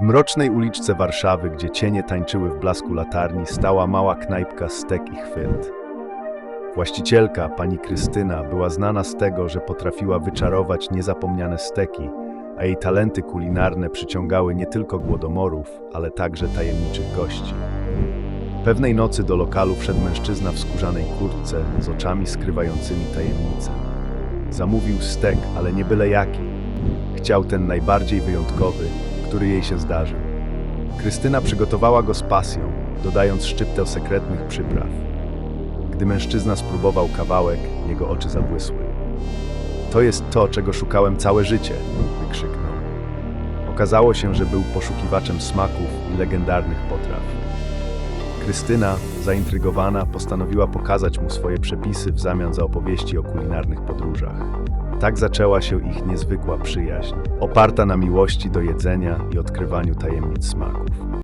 W mrocznej uliczce Warszawy, gdzie cienie tańczyły w blasku latarni, stała mała knajpka Stek i Chwyt. Właścicielka, pani Krystyna, była znana z tego, że potrafiła wyczarować niezapomniane steki, a jej talenty kulinarne przyciągały nie tylko głodomorów, ale także tajemniczych gości. Pewnej nocy do lokalu wszedł mężczyzna w skórzanej kurtce z oczami skrywającymi tajemnicę. Zamówił stek, ale nie byle jaki. Chciał ten najbardziej wyjątkowy, który jej się zdarzył. Krystyna przygotowała go z pasją, dodając szczyptę sekretnych przypraw. Gdy mężczyzna spróbował kawałek, jego oczy zabłysły. To jest to, czego szukałem całe życie, wykrzyknął. Okazało się, że był poszukiwaczem smaków i legendarnych potraw. Krystyna, zaintrygowana, postanowiła pokazać mu swoje przepisy w zamian za opowieści o kulinarnych podróżach. Tak zaczęła się ich niezwykła przyjaźń, oparta na miłości do jedzenia i odkrywaniu tajemnic smaków.